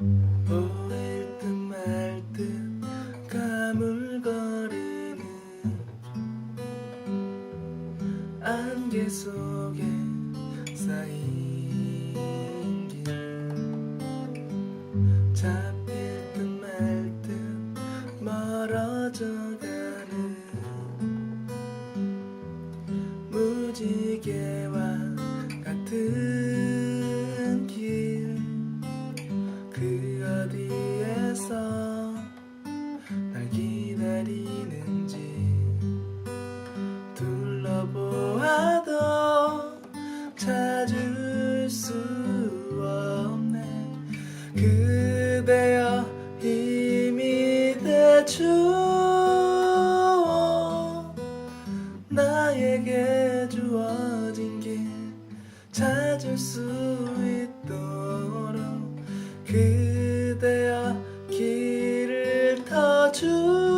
보일 듯 말 듯 가물거리는 안개 속에 쌓인 길. 잡힐 듯 말 듯 멀어져 가는 무지개와 그대여 힘이 되주어 나에게 주어진 길 찾을 수 있도록 그대여 길을 터주